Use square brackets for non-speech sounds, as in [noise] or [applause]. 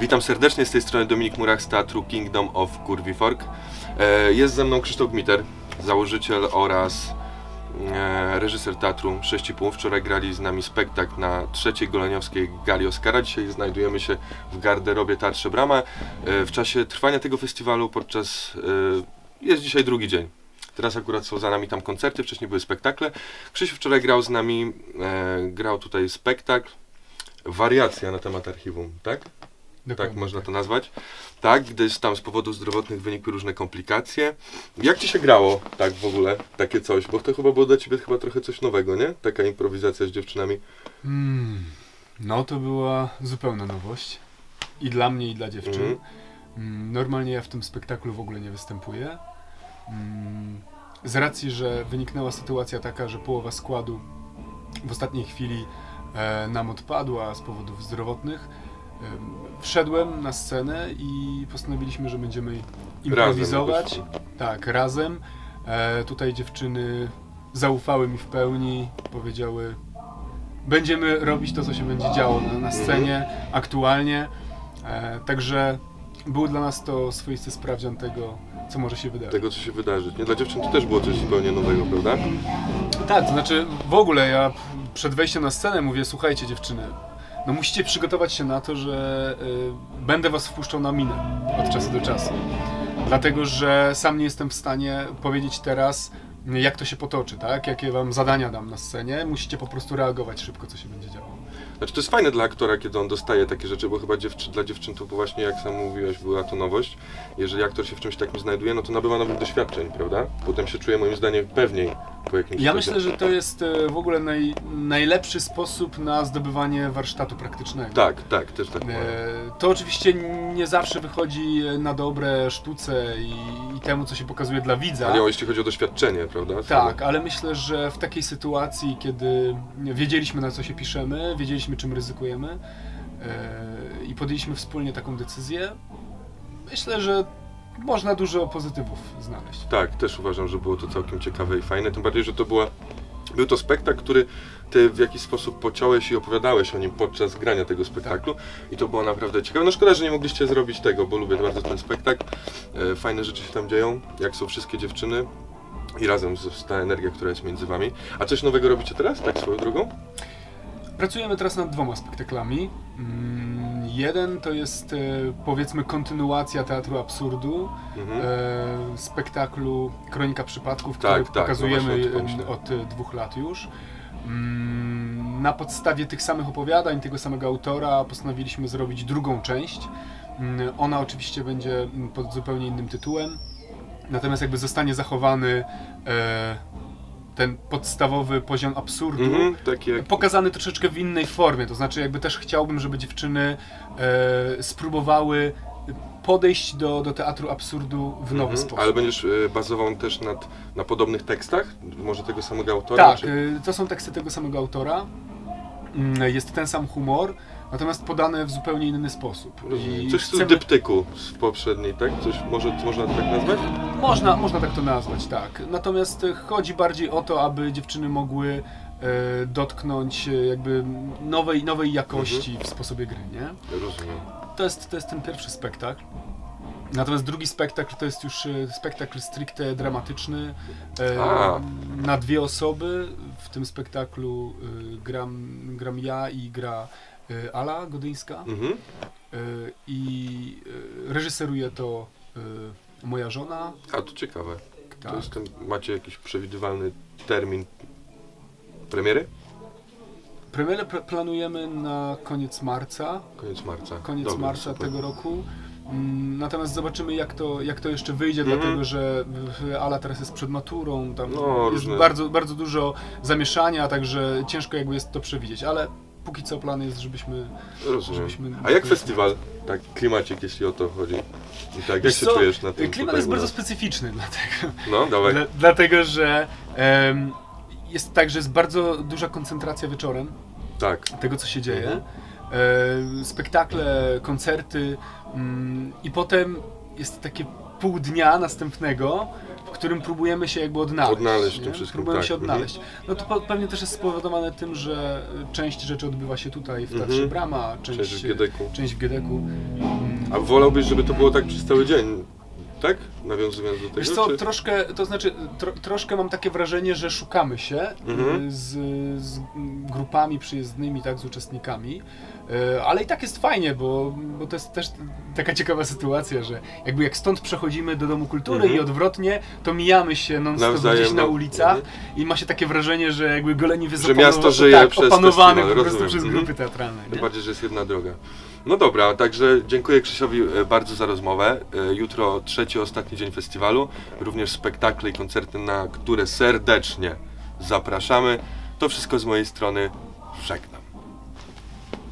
Witam serdecznie, z tej strony Dominik Murach z teatru Kingdom of Kurwi Fork. E, Jest ze mną Krzysztof Gmiter, założyciel oraz e, reżyser teatru 6,5. Wczoraj grali z nami spektakl na trzeciej goleniowskiej gali Oscara. Dzisiaj znajdujemy się w garderobie Teatrze Brama. E, W czasie trwania tego festiwalu podczas... Jest dzisiaj drugi dzień. Teraz akurat są za nami tam koncerty, wcześniej były spektakle. Krzysiu wczoraj grał z nami, grał tutaj spektakl, wariacja na temat archiwum, tak? Tak można to nazwać. Tak, gdyż tam z powodów zdrowotnych wynikły różne komplikacje. Jak ci się grało tak w ogóle, takie coś? Bo to chyba było dla ciebie chyba trochę coś nowego, nie? Taka improwizacja z dziewczynami. Mm, no to była zupełna nowość. I dla mnie, i dla dziewczyn. Mm, normalnie ja w tym spektaklu w ogóle nie występuję. Mm, z racji, że wyniknęła sytuacja taka, że połowa składu w ostatniej chwili e, nam odpadła z powodów zdrowotnych, wszedłem na scenę i postanowiliśmy, że będziemy improwizować. Razem Tak, razem. E, tutaj dziewczyny zaufały mi w pełni, powiedziały, będziemy robić to, co się będzie działo na, na scenie aktualnie. E, także był dla nas to swoisty sprawdzian tego, co może się wydarzyć. Tego, co się wydarzy. Nie, dla dziewczyn to też było coś zupełnie nowego, prawda? Tak, to znaczy w ogóle ja przed wejściem na scenę mówię, słuchajcie dziewczyny, no musicie przygotować się na to, że y, będę was wpuszczał na minę od czasu do czasu. Dlatego, że sam nie jestem w stanie powiedzieć teraz, jak to się potoczy, tak? Jakie wam zadania dam na scenie. Musicie po prostu reagować szybko, co się będzie działo. Znaczy to jest fajne dla aktora, kiedy on dostaje takie rzeczy, bo chyba dziewczy, dla dziewczyn to właśnie, jak sam mówiłeś, była to nowość. Jeżeli aktor się w czymś takim znajduje, no to nabywa nowych doświadczeń, prawda? Potem się czuje moim zdaniem pewniej po jakimś Ja czasie. myślę, że to jest e, w ogóle naj, najlepszy sposób na zdobywanie warsztatu praktycznego. Tak, tak, też tak uważam. E, To oczywiście nie zawsze wychodzi na dobre sztuce i, i temu, co się pokazuje dla widza. Ale jeśli chodzi o doświadczenie, prawda? Tak, ale myślę, że w takiej sytuacji, kiedy wiedzieliśmy na co się piszemy, wiedzieliśmy czym ryzykujemy e, i podjęliśmy wspólnie taką decyzję, myślę, że można dużo pozytywów znaleźć. Tak, też uważam, że było to całkiem ciekawe i fajne, tym bardziej, że to była, był to spektakl, który ty w jakiś sposób pociąłeś i opowiadałeś o nim podczas grania tego spektaklu i to było naprawdę ciekawe. No szkoda, że nie mogliście zrobić tego, bo lubię bardzo ten spektakl. E, Fajne rzeczy się tam dzieją, jak są wszystkie dziewczyny i razem z ta energia, która jest między wami. A coś nowego robicie teraz, tak swoją drogą? Pracujemy teraz nad dwoma spektaklami. Mm, Jeden to jest e, powiedzmy kontynuacja Teatru Absurdu, Mhm. e, spektaklu Kronika Przypadków, Tak, który tak, no pokazujemy myślę. od e, dwóch lat już. Mm, Na podstawie tych samych opowiadań, tego samego autora postanowiliśmy zrobić drugą część. Mm, Ona oczywiście będzie pod zupełnie innym tytułem, natomiast jakby zostanie zachowany e, ten podstawowy poziom absurdu Mhm, takie... pokazany troszeczkę w innej formie. To znaczy, jakby też chciałbym, żeby dziewczyny e, spróbowały podejść do, do teatru absurdu w nowy Mhm. sposób. Ale będziesz e, bazował też nad, na podobnych tekstach? Może tego samego autora? tak, czy- e, to są teksty tego samego autora. Mm, Jest ten sam humor, natomiast podane w zupełnie inny sposób. I Coś w stylu chcemy- dyptyku z poprzedniej, tak? Coś może, można tak nazwać? Można, można tak to nazwać, tak. Natomiast e, chodzi bardziej o to, aby dziewczyny mogły e, dotknąć e, jakby nowej, nowej jakości Mhm. w sposobie gry, nie? Rozumiem. To jest, to jest ten pierwszy spektakl. Natomiast drugi spektakl to jest już e, spektakl stricte dramatyczny e, A. na dwie osoby. W tym spektaklu e, gram, gram ja i gra Ala Godyńska Mhm. e, i e, reżyseruje to moja żona. A to ciekawe. Tak. To jest ten, macie jakiś przewidywalny termin premiery? Premierę pr- planujemy na koniec marca. Koniec marca. koniec Dobra, marca super. tego roku. Mm, Natomiast zobaczymy, jak to, jak to jeszcze wyjdzie, Mhm. dlatego że Ala teraz jest przed maturą, tam No, jest różne- bardzo, bardzo dużo zamieszania, także ciężko jakby jest to przewidzieć, ale póki co plan jest, żebyśmy... Rozumiem. żebyśmy- A jak festiwal? Tak, klimacik, jeśli o to chodzi. I tak, jak Wiesz się co, czujesz na tym? Klimat tutaj jest u bardzo specyficzny, [laughs] dlatego, No, dawaj. dla, dlatego że em, jest tak, że jest bardzo duża koncentracja wieczorem Tak. tego, co się dzieje. Mhm. E, spektakle, koncerty mm, i potem jest takie pół dnia następnego, którym próbujemy się jakby odnaleźć. Odnaleźć w tym wszystkim, Próbujemy tak, się mhm. odnaleźć. No to pewnie też jest spowodowane tym, że y, część rzeczy odbywa się tutaj w Teatrze Mhm. Brama, część, Część w Giedeku. Część w Giedeku. A wolałbyś, żeby to było tak przez cały dzień? Tak? Nawiązując do tego? Wiesz co, czy- troszkę, to znaczy, tro, troszkę mam takie wrażenie, że szukamy się Mhm. y, z, z grupami przyjezdnymi, tak, z uczestnikami, y, ale i tak jest fajnie, bo, bo to jest też taka ciekawa sytuacja, że jakby jak stąd przechodzimy do Domu Kultury Mhm. i odwrotnie, to mijamy się non-stop gdzieś na no. ulicach Mhm. i ma się takie wrażenie, że jakby goleniw jest Że miasto żyje tak, przez opanowany festiwal, po prostu przez Mhm. grupy teatralne. Tym bardziej, że jest jedna droga. No dobra, także dziękuję Krzysiowi e, bardzo za rozmowę. E, Jutro trzeci, ostatni dzień festiwalu. Również spektakle i koncerty, na które serdecznie zapraszamy. To wszystko z mojej strony. Żegnam.